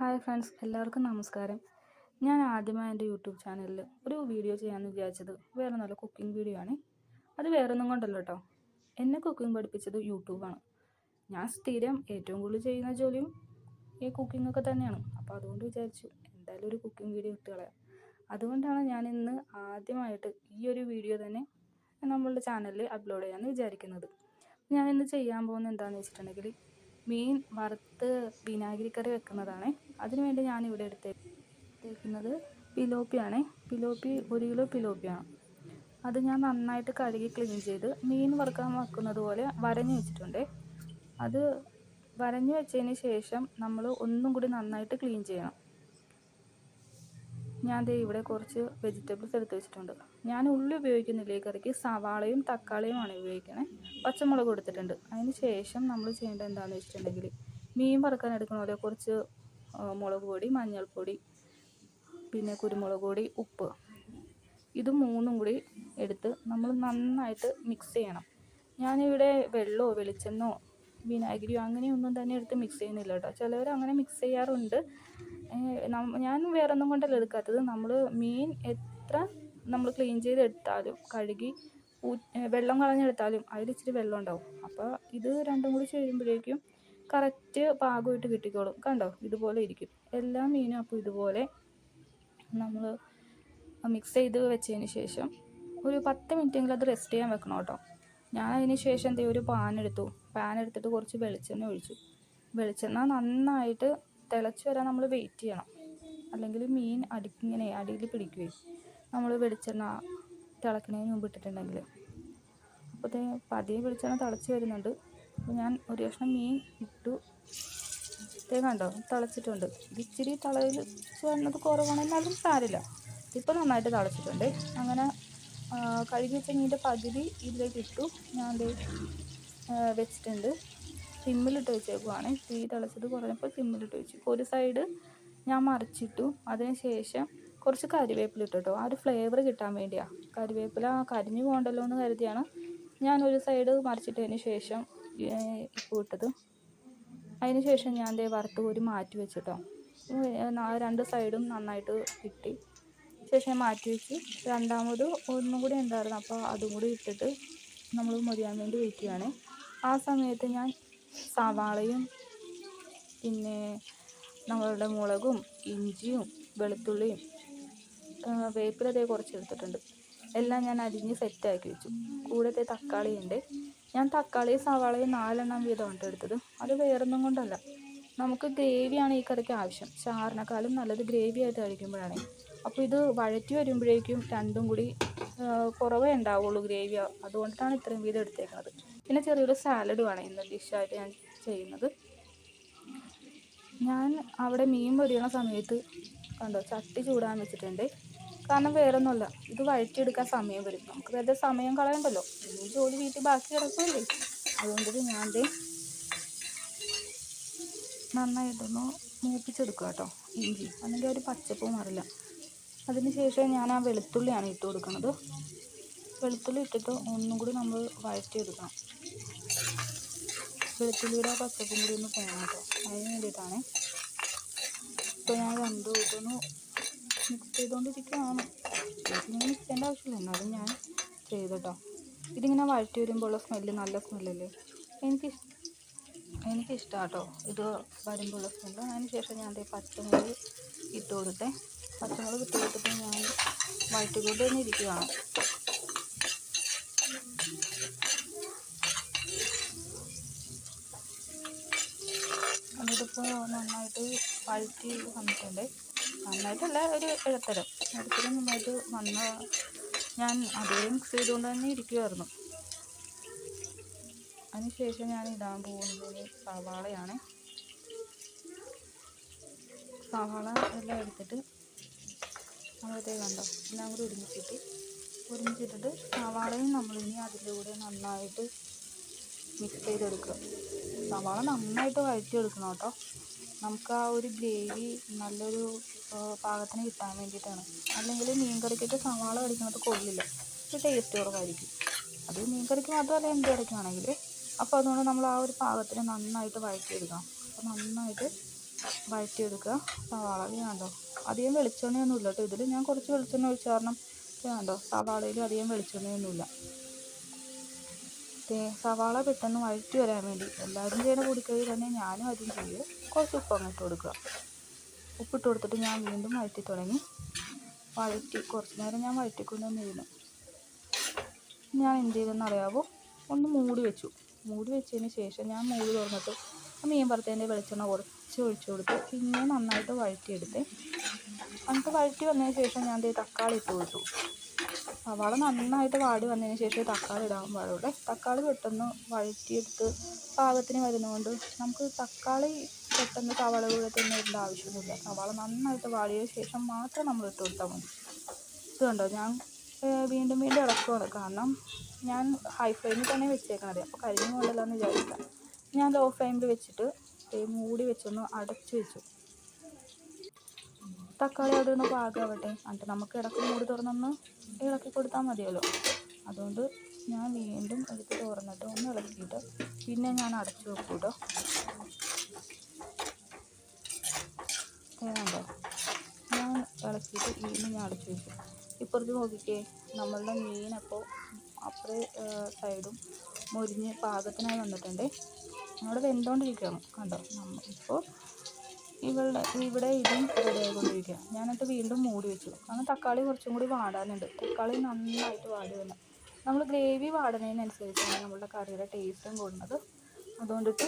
Hi friends എല്ലാവർക്കും നമസ്കാരം. ഞാൻ ആദ്യമായി എന്റെ യൂട്യൂബ് ചാനലിൽ ഒരു വീഡിയോ ചെയ്യാമെന്ന് വിചാരിച്ചത് വേറെ നല്ല കുക്കിംഗ് വീഡിയോ ആണ്. അത് വേറെ ഒന്നും കൊണ്ടല്ലോ കേട്ടോ. എന്നെ കുക്കിംഗ് പഠിപ്പിച്ചത് യൂട്യൂബാണ് ഞാൻ സ്ഥിരം ഏറ്റവും കൂടുതൽ ചെയ്യുന്ന ജോലിയും ഈ കുക്കിംഗ് ഒക്കെ തന്നെയാണ്. അപ്പോൾ അതുകൊണ്ട് വിചാരിച്ചു എന്തായാലും ഒരു കുക്കിംഗ് വീഡിയോ ഇട്ട് കളയാം. അതുകൊണ്ടാണ് ഞാൻ ഇന്ന് ആദ്യമായിട്ട് ഈ ഒരു വീഡിയോ തന്നെ നമ്മളുടെ ചാനലിൽ അപ്ലോഡ് ചെയ്യാമെന്ന് വിചാരിക്കുന്നത്. ഞാൻ ഇന്ന് ചെയ്യാൻ പോകുന്നത് എന്താണെന്ന് വെച്ചിട്ടുണ്ടെങ്കിൽ മീൻ വറുത്ത് വിനാഗിരി കറി വെക്കുന്നതാണ്. അതിനുവേണ്ടി ഞാനിവിടെ എടുത്തേക്കുന്നത് പിലോപ്പിയാണേ. പിലോപ്പി ഒരു കിലോ പിലോപ്പിയാണ്. അത് ഞാൻ നന്നായിട്ട് കഴുകി ക്ലീൻ ചെയ്ത് മീൻ വറുക്കാൻ വെക്കുന്നത് പോലെ വരഞ്ഞ് വെച്ചിട്ടുണ്ട്. അത് വരഞ്ഞു വെച്ചതിന് ശേഷം നമ്മൾ ഒന്നും കൂടി നന്നായിട്ട് ക്ലീൻ ചെയ്യണം. ഞാൻ ദേ ഇവിടെ കുറച്ച് വെജിറ്റബിൾസ് എടുത്ത് വെച്ചിട്ടുണ്ട്. ഞാൻ ഉള്ളി ഉപയോഗിക്കുന്നില്ല ഈ കറിക്ക്? സവാളയും തക്കാളിയുമാണ് ഉപയോഗിക്കണേ. പച്ചമുളക് കൊടുത്തിട്ടുണ്ട് അതിന് ശേഷം നമ്മൾ ചെയ്യേണ്ടത് എന്താണെന്ന് വെച്ചിട്ടുണ്ടെങ്കിൽ മീൻ വറുക്കാൻ എടുക്കണ പോലെ കുറച്ച് മുളക് പൊടി മഞ്ഞൾപ്പൊടി പിന്നെ കുരുമുളക് പൊടി ഉപ്പ്. ഇത് മൂന്നും കൂടി എടുത്ത് നമ്മൾ നന്നായിട്ട് മിക്സ് ചെയ്യണം. ഞാനിവിടെ വെള്ളമോ വെളിച്ചെണ്ണോ വിനാഗിരിയോ അങ്ങനെയൊന്നും തന്നെ എടുത്ത് മിക്സ് ചെയ്യുന്നില്ല കേട്ടോ. ചിലവർ അങ്ങനെ മിക്സ് ചെയ്യാറുണ്ട്. ഞാൻ വേറെ ഒന്നും കൊണ്ടല്ല എടുക്കാത്തത്. നമ്മൾ മീൻ എത്ര നമ്മൾ ക്ലീൻ ചെയ്തെടുത്താലും കഴുകി വെള്ളം കളഞ്ഞെടുത്താലും അതിൽ ഇച്ചിരി വെള്ളം ഉണ്ടാവും. അപ്പോൾ ഇത് രണ്ടും കൂടി ചെയ്യുമ്പോഴേക്കും കറക്റ്റ് പാകമായിട്ട് കിട്ടിക്കോളും. കണ്ടോ? ഇതുപോലെ ഇരിക്കും. എല്ലാ മീനും അപ്പോൾ ഇതുപോലെ നമ്മൾ മിക്സ് ചെയ്ത് വെച്ചതിന് ശേഷം ഒരു പത്ത് മിനിറ്റെങ്കിലും അത് റെസ്റ്റ് ചെയ്യാൻ വെക്കണം കേട്ടോ. ഞാൻ അതിന് ശേഷം എന്തേ ഒരു പാൻ എടുത്തു. പാൻ എടുത്തിട്ട് കുറച്ച് വെളിച്ചെണ്ണ ഒഴിച്ചു. വെളിച്ചെണ്ണ നന്നായിട്ട് തിളച്ച് വരാൻ നമ്മൾ വെയിറ്റ് ചെയ്യണം. അല്ലെങ്കിൽ മീൻ അടി ഇങ്ങനെ അടിയിൽ പിടിക്കുകയും നമ്മൾ വെളിച്ചെണ്ണ തിളക്കണതിന് മുമ്പ് ഇട്ടിട്ടുണ്ടെങ്കിൽ അപ്പോൾ പതിയെ വെളിച്ചെണ്ണ തിളച്ച് വരുന്നുണ്ട്. അപ്പോൾ ഞാൻ ഒരു കഷ്ണം മീൻ ഇട്ടു. കണ്ടോ? തിളച്ചിട്ടുണ്ട്. ഇച്ചിരി തിളയിൽ വന്നത് കുറവാണ്. എന്നാലും സാരില്ല ഇപ്പോൾ നന്നായിട്ട് തിളച്ചിട്ടുണ്ട്. അങ്ങനെ കഴുകി വെച്ച മീന്റെ പകുതി ഇതിലേക്ക് ഇട്ടു. ഞാൻ വെച്ചിട്ടുണ്ട്. സിമ്മിലിട്ട് വെച്ചേക്കുവാണ്. തീ തിളച്ചത് കുറഞ്ഞപ്പോൾ സിമ്മിലിട്ട് വെച്ചു. ഒരു സൈഡ് ഞാൻ മറിച്ചിട്ടു. അതിനുശേഷം കുറച്ച് കരിവേപ്പില ഇട്ടു ആ ഒരു ഫ്ലേവർ കിട്ടാൻ വേണ്ടിയാണ് കരിവേപ്പില കരിഞ്ഞു പോകണ്ടല്ലോ എന്ന് കരുതിയാണ്. ഞാൻ ഒരു സൈഡ് മറിച്ചിട്ടതിന് ശേഷം ഇട്ടത് അതിന് ശേഷം ഞാൻ ദേ വറുത്ത് കോരി മാറ്റി വെച്ചിട്ടോ. രണ്ട് സൈഡും നന്നായിട്ട് കിട്ടി. ശേഷം മാറ്റി വെച്ച് രണ്ടാമത് ഒന്നും കൂടി ഉണ്ടായിരുന്നു. അപ്പോൾ അതും കൂടി ഇട്ടിട്ട് നമ്മൾ മൊരിയാൻ വേണ്ടി വെക്കുകയാണ്. ആ സമയത്ത് ഞാൻ സവാളയും പിന്നെ നമ്മളുടെ മുളകും ഇഞ്ചിയും വെളുത്തുള്ളിയും വേപ്പിലതേ കുറച്ച് എടുത്തിട്ടുണ്ട്. എല്ലാം ഞാൻ അരിഞ്ഞ് സെറ്റാക്കി വെച്ചു. കൂടത്തെ തക്കാളി ഉണ്ട് ഞാൻ തക്കാളി സവാളയും നാലെണ്ണം വീതമാണ് എടുത്തത്. അത് വേറൊന്നും കൊണ്ടല്ല. നമുക്ക് ഗ്രേവിയാണ് ഈ കറിക്ക് ആവശ്യം. ചാറിനേക്കാളും നല്ലത് ഗ്രേവി ആയിട്ട് കഴിക്കുമ്പോഴാണ്. അപ്പോൾ ഇത് വഴറ്റി വരുമ്പോഴേക്കും രണ്ടും കൂടി കുറവേ ഉണ്ടാവുള്ളൂ ഗ്രേവി അതുകൊണ്ടാണ് ഇത്രയും വീതം എടുത്തേക്കുന്നത് പിന്നെ ചെറിയൊരു സാലഡ് സാലഡുമാണ് ഇന്ന് ഡിഷായിട്ട് ഞാൻ ചെയ്യുന്നത്. ഞാൻ അവിടെ മീൻ പൊരിയണ സമയത്ത് കണ്ടോ ചട്ടി ചൂടാൻ വെച്ചിട്ടുണ്ട്. കാരണം വേറൊന്നുമല്ല. ഇത് വഴറ്റിയെടുക്കാൻ സമയം വരും. നമുക്ക് വെറുതെ സമയം കളയണ്ടല്ലോ. ഇനി ജോലി വീട്ടിൽ ബാക്കി കിടക്കുമല്ലേ അതുകൊണ്ട് ഞാൻ നന്നായിട്ടൊന്ന് മൂപ്പിച്ചെടുക്കുക കേട്ടോ. ഇഞ്ചി. അല്ലെങ്കിൽ ഒരു പച്ചപ്പ് മാറില്ല. അതിനുശേഷം ഞാൻ ആ വെളുത്തുള്ളിയാണ് ഇട്ട് കൊടുക്കുന്നത് വെളുത്തുള്ളി ഇട്ടിട്ട് ഒന്നും കൂടി നമ്മൾ വഴറ്റിയെടുക്കണം. വെളുത്തുള്ളിയുടെ പച്ചപ്പും കൂടി ഒന്ന് പോകണം കേട്ടോ അതിന് വേണ്ടിയിട്ടാണ്. ഇപ്പോൾ ഞാൻ രണ്ടു ഇട്ടൊന്ന് മിക്സ് ചെയ്തുകൊണ്ടിരിക്കുകയാണ്. ഇതിങ്ങനെ മിക്സ് ചെയ്യേണ്ട ആവശ്യമില്ല. എന്നാലും ഞാൻ ചെയ്തട്ടോ. ഇതിങ്ങനെ വഴറ്റി വരുമ്പോൾ ഉള്ള സ്മെല്ല് നല്ല സ്മെല്ലല്ലേ എനിക്ക് എനിക്കിഷ്ടമാണ് കേട്ടോ ഇത് വരുമ്പോഴുള്ള സ്മെല്ല് അതിന് ശേഷം ഞാൻ ദേ പച്ചമുളക് ഇട്ട് കൊടുത്തെ. പച്ചമുളക് ഇട്ട് കൊടുത്തിട്ട് ഞാൻ വഴറ്റിക്കൊണ്ട് തന്നെ ഇരിക്കുകയാണ് അതിപ്പോൾ നന്നായിട്ട് വഴറ്റി വന്നിട്ടുണ്ട്. നന്നായിട്ടല്ല ഒരു ഇടത്തരം ഇടത്തരം നന്നായിട്ട് വന്ന ഞാൻ അധികം മിക്സ് ചെയ്തുകൊണ്ട് തന്നെ ഇരിക്കുമായിരുന്നു അതിനുശേഷം ഞാൻ ഇടാൻ പോകുന്നത് സവാളയാണ്. സവാള എല്ലാം എടുത്തിട്ട് നമ്മളത്തേക്ക് കണ്ടോ? എല്ലാം കൂടി ഒരുമിച്ചിട്ട് ഒരുമിച്ചിട്ടിട്ട് സവാളയും നമ്മളിനി അതിന്റെ കൂടെ നന്നായിട്ട് മിക്സ് ചെയ്തെടുക്കുക. സവാള നന്നായിട്ട് വഴറ്റിയെടുക്കണം കേട്ടോ. നമുക്ക് ആ ഒരു ഗ്രേവി നല്ലൊരു പാകത്തിന് കിട്ടാൻ വേണ്ടിയിട്ടാണ്. അല്ലെങ്കിൽ മീൻ കറിക്കൊക്കെ സവാള കടിക്കുന്നത് കൊള്ളില്ല. ഒരു ടേസ്റ്റ് കുറവായിരിക്കും. അത് മീൻ കറിക്ക് മാത്രമല്ല എന്ത് കറിക്കാണെങ്കിൽ അപ്പോൾ അതുകൊണ്ട് നമ്മൾ ആ ഒരു പാകത്തിന് നന്നായിട്ട് വഴറ്റിയെടുക്കണം അപ്പോൾ നന്നായിട്ട് വഴറ്റിയെടുക്കുക. സവാള വേണ്ടോ? അധികം വെളിച്ചെണ്ണയൊന്നും ഇല്ല കേട്ടോ. ഇതിൽ ഞാൻ കുറച്ച് വെളിച്ചെണ്ണ ഒഴിച്ച കാരണം വേണ്ടോ? സവാളയിൽ അധികം വെളിച്ചെണ്ണയൊന്നുമില്ല. സവാള പെട്ടെന്ന് വഴറ്റി വരാൻ വേണ്ടി. എല്ലാവരും ചെയ്യുന്ന പൊടിക്കൈ തന്നെ ഞാനും ആദ്യം ചെയ്ത് കുറച്ച് ഉപ്പ് അങ്ങോട്ട് കൊടുക്കുക. ഉപ്പിട്ട് കൊടുത്തിട്ട് ഞാൻ വീണ്ടും വഴറ്റി തുടങ്ങി. വഴറ്റി കുറച്ച് നേരം ഞാൻ വഴറ്റിക്കൊണ്ട് വന്ന് ഇരുന്നു. ഞാൻ എന്ത് ചെയ്തെന്ന് അറിയാവോ ഒന്ന് മൂടി വെച്ചു. മൂടി വെച്ചതിന് ശേഷം ഞാൻ മൂടി തുറന്നിട്ട് മീൻ വറുത്തതിന്റെ വെളിച്ചെണ്ണ കുറച്ച് ഒഴിച്ചു കൊടുത്ത്. പിന്നെ നന്നായിട്ട് വഴറ്റിയെടുത്ത് എന്നിട്ട് വഴറ്റി വന്നതിന് ശേഷം ഞാൻ തക്കാളി ഇട്ട് കൊടുത്തു. സവാള നന്നായിട്ട് വാടി വന്നതിന് ശേഷം തക്കാളി ഇടാൻ പാടുള്ളൂ. തക്കാളി പെട്ടെന്ന് വഴറ്റിയെടുത്ത് പാകത്തിന് വരുന്നതുകൊണ്ട് നമുക്ക് തക്കാളി പെട്ടെന്ന് സവാള കൂടെ തന്നെ ഇടേണ്ട ആവശ്യമൊന്നുമില്ല സവാള നന്നായിട്ട് വാടിയ ശേഷം മാത്രം നമ്മൾ ഇട്ട് കൊടുത്താൽ മതി. ഇത് കണ്ടോ? ഞാൻ വീണ്ടും വീണ്ടും ഇളക്കുവാണ്. കാരണം ഞാൻ ഹൈ ഫ്ലെയിമിൽ തന്നെ വെച്ചേക്കണത്. അപ്പോൾ കരിഞ്ഞു പോകണ്ടല്ലോ എന്ന് വിചാരിക്കാം ഞാൻ ലോ ഫ്ലെയിമിൽ വെച്ചിട്ട് മൂടി വെച്ചൊന്ന് അടച്ചു വെച്ചു. തക്കാളി അവിടെ ഒന്ന് പാകമാവട്ടെ എന്നിട്ട് നമുക്ക് ഇടയ്ക്ക് മൂടി തുറന്നൊന്ന് ഇളക്കി കൊടുത്താൽ മതിയല്ലോ. അതുകൊണ്ട് ഞാൻ വീണ്ടും എടുത്ത് തുറന്നിട്ട് ഒന്ന് ഇളക്കിയിട്ട് പിന്നെ ഞാൻ അടച്ചു വെക്കും വേണ്ടോ ഞാൻ ഇളക്കിയിട്ട് വീണ്ടും ഞാൻ അടച്ചു വെച്ചു ഇപ്പുറത്ത് നോക്കിക്കേ നമ്മളുടെ മീൻ അപ്പോൾ അപ്പുറേ സൈഡും മുരിഞ്ഞ് പാകത്തിനായി വന്നിട്ടുണ്ട്. അവിടെ വെന്തോണ്ടിരിക്കണം കണ്ടോ? നമ്മൾ ഇപ്പോൾ ഇവളുടെ ഇവിടെ ഇതും റെഡി ആയിക്കൊണ്ടിരിക്കുക ഞാനിട്ട് വീണ്ടും മൂടി വെച്ചു. കാരണം തക്കാളി കുറച്ചും കൂടി വാടാനുണ്ട്. തക്കാളി നന്നായിട്ട് വാടി വന്നു. നമ്മൾ ഗ്രേവി വാടുന്നതിനനുസരിച്ചാണ് നമ്മളുടെ കറിയുടെ ടേസ്റ്റും കൂടുന്നത്. അതുകൊണ്ടിട്ട്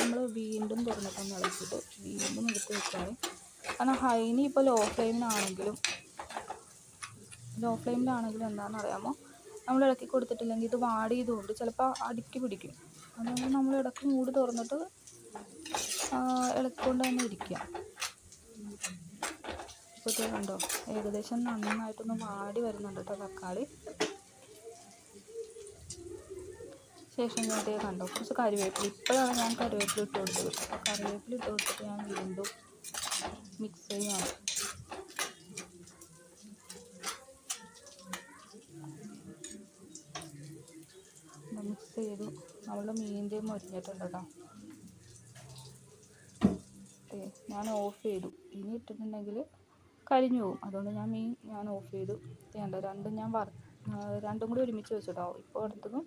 നമ്മൾ വീണ്ടും തുറന്നിട്ടൊന്ന് ഇളക്കിയിട്ട് വീണ്ടും എടുത്ത് വെച്ചാൽ കാരണം ഹൈനി ഇപ്പോൾ ലോ ഫ്ലെയിമിനാണെങ്കിലും ലോ ഫ്ലെയിമിലാണെങ്കിലും എന്താണെന്ന് അറിയാമോ നമ്മൾ ഇളക്കി കൊടുത്തിട്ടില്ലെങ്കിൽ ഇത് വാടി ചെയ്തുകൊണ്ട് ചിലപ്പോൾ അടുക്കി പിടിക്കും. അതുകൊണ്ട് നമ്മൾ ഇടയ്ക്ക് മൂടി തുറന്നിട്ട് ഇളക്കിക്കൊണ്ട് തന്നെ ഇരിക്കുക. ഇപ്പോൾ കണ്ടോ? ഏകദേശം നന്നായിട്ടൊന്ന് വാടി വരുന്നുണ്ട് കേട്ടോ തക്കാളി. ശേഷം ഞാൻ കണ്ടോ കുറച്ച് കറിവേപ്പില. ഇപ്പോഴാണ് ഞാൻ കറിവേപ്പില ഇട്ട് കൊടുത്തത്. കറിവേപ്പില ഇട്ട് കൊടുത്തിട്ട് ഞാൻ വീണ്ടും മിക്സ് ചെയ്യാം മിക്സ് ചെയ്തു നമ്മളുടെ മീനിന്റെ മുരിഞ്ഞിട്ടുണ്ട് കേട്ടോ ഞാൻ ഓഫ് ചെയ്തു. ഇനി ഇട്ടിട്ടുണ്ടെങ്കിൽ കരിഞ്ഞു പോകും. അതുകൊണ്ട് ഞാൻ മീൻ ഞാൻ ഓഫ് ചെയ്തു. വേണ്ട രണ്ടും ഞാൻ വറ രണ്ടും കൂടി ഒരുമിച്ച് വെച്ചിട്ടോ ഇപ്പോൾ എടുത്തതും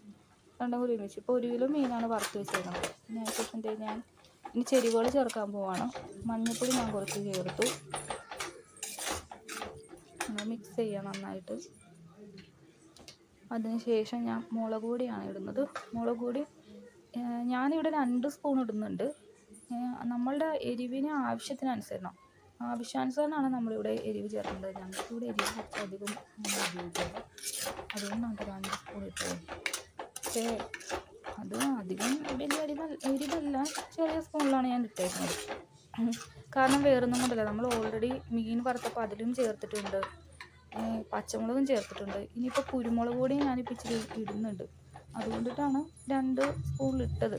രണ്ടും കൂടി ഒരുമിച്ച്. ഇപ്പോൾ ഒരു കിലോ മീനാണ് വറുത്ത് വെച്ചേക്കുന്നത് അതിന് ശേഷം ഞാൻ ഇനി ചെരുവകൾ ചേർക്കാൻ പോവാണ്. മഞ്ഞൾപ്പൊടി ഞാൻ കുറച്ച് ചേർത്തു. മിക്സ് ചെയ്യാം നന്നായിട്ട്. അതിന് ശേഷം ഞാൻ മുളക് പൊടിയാണ് ഇടുന്നത്. മുളക് പൊടി ഞാനിവിടെ രണ്ട് സ്പൂൺ ഇടുന്നുണ്ട്. നമ്മളുടെ എരിവിന് ആവശ്യത്തിനനുസരണം. ആവശ്യാനുസരണമാണ് നമ്മളിവിടെ എരിവ് ചേർക്കുന്നത്. ഞങ്ങൾക്കിവിടെ എരിവ് കുറച്ച് അധികം ഉപയോഗിക്കുന്നത് അതുകൊണ്ടാണ് രണ്ട് സ്പൂൺ ഇട്ടത് പക്ഷേ അത് അധികം വലിയ അരി എരിവല്ല ചെറിയ സ്പൂണിലാണ് ഞാൻ ഇട്ടേക്കുന്നത്. കാരണം വേറൊന്നും കൊണ്ടല്ല. നമ്മൾ ഓൾറെഡി മീൻ വറുത്തപ്പോൾ അതിലും ചേർത്തിട്ടുണ്ട്. പച്ചമുളകും ചേർത്തിട്ടുണ്ട്. ഇനിയിപ്പോൾ കുരുമുളക് പൊടി ഞാനിപ്പോൾ ഇച്ചിരി ഇടുന്നുണ്ട്. അതുകൊണ്ടിട്ടാണ് രണ്ട് സ്പൂൺ ഇട്ടത്.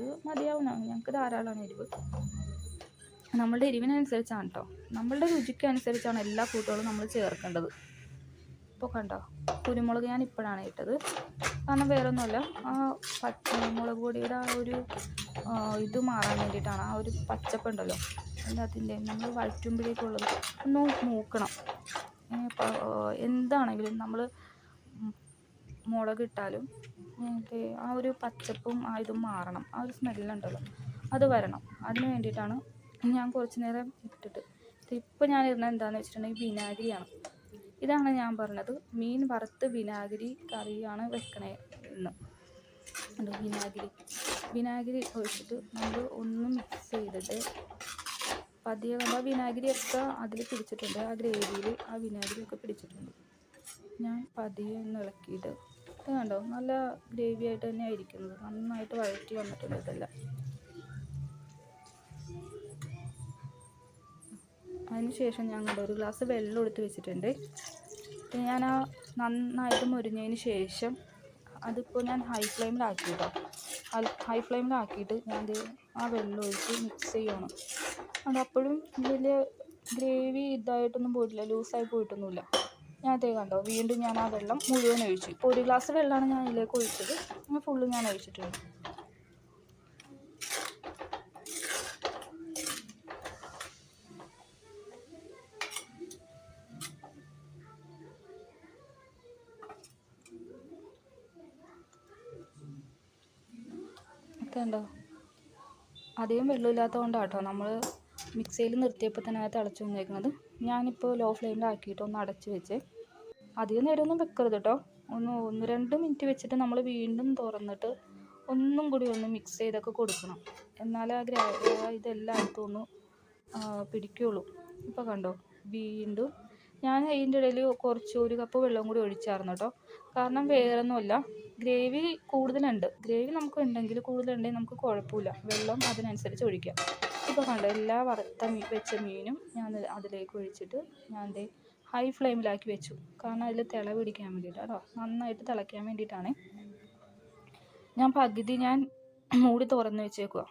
ഇത് മതിയാവുന്ന ഞങ്ങൾക്ക് ധാരാളമാണ് എരിവ്. നമ്മളുടെ എരിവിനനുസരിച്ചാണ് കേട്ടോ നമ്മളുടെ രുചിക്കനുസരിച്ചാണ് എല്ലാ കൂട്ടുകളും നമ്മൾ ചേർക്കേണ്ടത്. ഇപ്പോൾ കണ്ടോ കുരുമുളക് ഞാൻ ഇപ്പോഴാണ് ഇട്ടത്. കാരണം വേറെ ഒന്നുമല്ല ആ പച്ച മുളക് പൊടിയുടെ ആ ഒരു ഇത് മാറാൻ വേണ്ടിയിട്ടാണ്. ആ ഒരു പച്ചപ്പുണ്ടല്ലോ അതിന്റെ നമ്മൾ വഴറ്റുമ്പോഴേക്കുള്ളത് ഒന്ന് മൂക്കണം. എന്താണെങ്കിലും നമ്മൾ മുളക് ഇട്ടാലും മറ്റേ ആ ഒരു പച്ചപ്പും ആ ഇതും മാറണം. ആ ഒരു സ്മെല്ലുണ്ടല്ലോ അത് വരണം. അതിന് വേണ്ടിയിട്ടാണ് ഞാൻ കുറച്ച് നേരം ഇട്ടിട്ട്. ഇപ്പോൾ ഞാൻ എന്താണെന്ന് വെച്ചിട്ടുണ്ടെങ്കിൽ വിനാഗിരിയാണ്. ഇതാണ് ഞാൻ പറഞ്ഞത്. മീൻ വറുത്ത് വിനാഗിരി കറിയാണ് വെക്കണേ എന്ന്. വിനാഗിരി. വിനാഗിരി ഒഴിച്ചിട്ട് നമ്മൾ ഒന്ന് മിക്സ് ചെയ്തിട്ട് പതിയെ കണ്ട? വിനാഗിരിയൊക്കെ അതിൽ പിടിച്ചിട്ടുണ്ട്. ആ ഗ്രേവിയിൽ ആ വിനാഗിരിയൊക്കെ പിടിച്ചിട്ടുണ്ട്. ഞാൻ പതിയെ ഒന്ന് ഇളക്കിയിട്ട് കണ്ടോ? നല്ല ഗ്രേവി ആയിട്ട് തന്നെയാണ് ഇരിക്കുന്നത്. നന്നായിട്ട് വഴറ്റി വന്നിട്ടുണ്ട് ഇതെല്ലാം. അതിന് ശേഷം ഞാൻ കണ്ടോ ഒരു ഗ്ലാസ് വെള്ളം എടുത്ത് വെച്ചിട്ടുണ്ട്. പിന്നെ ഞാൻ ആ നന്നായിട്ട് മുരിഞ്ഞതിന് ശേഷം അതിപ്പോൾ ഞാൻ ഹൈ ഫ്ലെയിമിലാക്കി കേട്ടോ ഹൈ ഫ്ലെയിമിലാക്കിയിട്ട് ഞാൻ ആ വെള്ളം ഒഴിച്ച് മിക്സ് ചെയ്യണം. അത് അപ്പോഴും വലിയ ഗ്രേവി ഇതായിട്ടൊന്നും പോയിട്ടില്ല ലൂസായി പോയിട്ടൊന്നുമില്ല. ഞാൻ അതേ കണ്ടോ വീണ്ടും ഞാൻ ആ വെള്ളം മുഴുവൻ ഒഴിച്ചു. ഒരു ഗ്ലാസ് വെള്ളമാണ് ഞാൻ ഇതിലേക്ക് ഒഴിച്ചത്. ഫുള്ള് ഞാൻ ഒഴിച്ചിട്ടുണ്ട്. കണ്ടോ അധികം വെള്ളമില്ലാത്ത കൊണ്ടാണ് കേട്ടോ നമ്മൾ മിക്സിയിൽ നിർത്തിയപ്പോൾ തന്നെ അത് തിളച്ച് വന്നേക്കുന്നത്. ഞാനിപ്പോൾ ലോ ഫ്ലെയിമിലാക്കിയിട്ട് ഒന്ന് അടച്ച് വെച്ച് അധികം നേരമൊന്നും വെക്കരുത് കേട്ടോ. ഒന്ന് ഒന്ന് രണ്ട് മിനിറ്റ് വെച്ചിട്ട് നമ്മൾ വീണ്ടും തുറന്നിട്ട് ഒന്നും കൂടി ഒന്ന് മിക്സ് ചെയ്തൊക്കെ കൊടുക്കണം. എന്നാലേ ആ ഗ്രാ ഇതെല്ലായിടത്തും ഒന്ന് പിടിക്കുകയുള്ളൂ ഇപ്പോൾ കണ്ടോ? വീണ്ടും ഞാൻ അതിന്റെ ഇടയിൽ കുറച്ച് ഒരു കപ്പ് വെള്ളം കൂടി ഒഴിച്ചായിരുന്നു കേട്ടോ. കാരണം വേറൊന്നുമല്ല ഗ്രേവി കൂടുതലുണ്ട്. ഗ്രേവി നമുക്ക് ഉണ്ടെങ്കിൽ കൂടുതലുണ്ടെങ്കിൽ നമുക്ക് കുഴപ്പമില്ല. വെള്ളം അതിനനുസരിച്ച് ഒഴിക്കാം. ഇപ്പോൾ കണ്ടോ എല്ലാ വറുത്ത മീ വെച്ച മീനും ഞാൻ അതിലേക്ക് ഒഴിച്ചിട്ട് ഞാൻ ദേ ഹൈ ഫ്ലെയിമിലാക്കി വെച്ചു. കാരണം അതിൽ തിള പിടിക്കാൻ വേണ്ടിയിട്ടാണ് കേട്ടോ. നന്നായിട്ട് തിളയ്ക്കാൻ വേണ്ടിയിട്ടാണ്. ഞാൻ പകുതി ഞാൻ മൂടി തുറന്ന് വെച്ചേക്കുക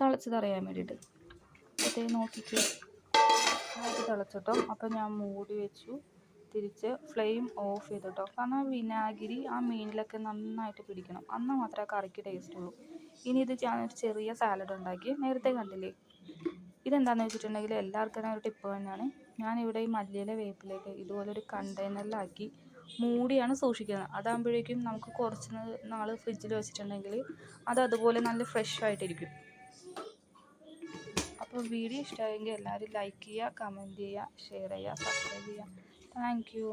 തിളച്ചതറിയാൻ വേണ്ടിയിട്ട്. അതേ നോക്കിക്കേ. നന്നായിട്ട് തിളച്ചിട്ടോ. അപ്പോൾ ഞാൻ മൂടി വെച്ചു. തിരിച്ച് ഫ്ലെയിം ഓഫ് ചെയ്തിട്ടോ. കാരണം വിനാഗിരി ആ മീനിലൊക്കെ നന്നായിട്ട് പിടിക്കണം. എന്നാൽ മാത്രമേ കറിക്ക് ടേസ്റ്റ് ഉള്ളൂ. ഇനി ഇത് ഞാൻ ഒരു ചെറിയ സാലഡ് ഉണ്ടാക്കി. നേരത്തെ കണ്ടില്ലേ? ഇതെന്താണെന്ന് വെച്ചിട്ടുണ്ടെങ്കിൽ എല്ലാവർക്കും ഒരു ടിപ്പ് തന്നെയാണ്. ഞാനിവിടെ ഈ മല്ലിയിലെ വേപ്പിലേക്ക് ഇതുപോലൊരു കണ്ടെയ്നറിലാക്കി മൂടിയാണ് സൂക്ഷിക്കുന്നത്. അതാകുമ്പോഴേക്കും നമുക്ക് കുറച്ച് നാൾ ഫ്രിഡ്ജിൽ വെച്ചിട്ടുണ്ടെങ്കിൽ അത് അതുപോലെ നല്ല ഫ്രഷ് ആയിട്ടിരിക്കും. അപ്പോൾ വീഡിയോ ഇഷ്ടമായെങ്കിൽ എല്ലാവരും ലൈക്ക് ചെയ്യുക കമന്റ് ചെയ്യുക ഷെയർ ചെയ്യുക സബ്സ്ക്രൈബ് ചെയ്യുക. Thank you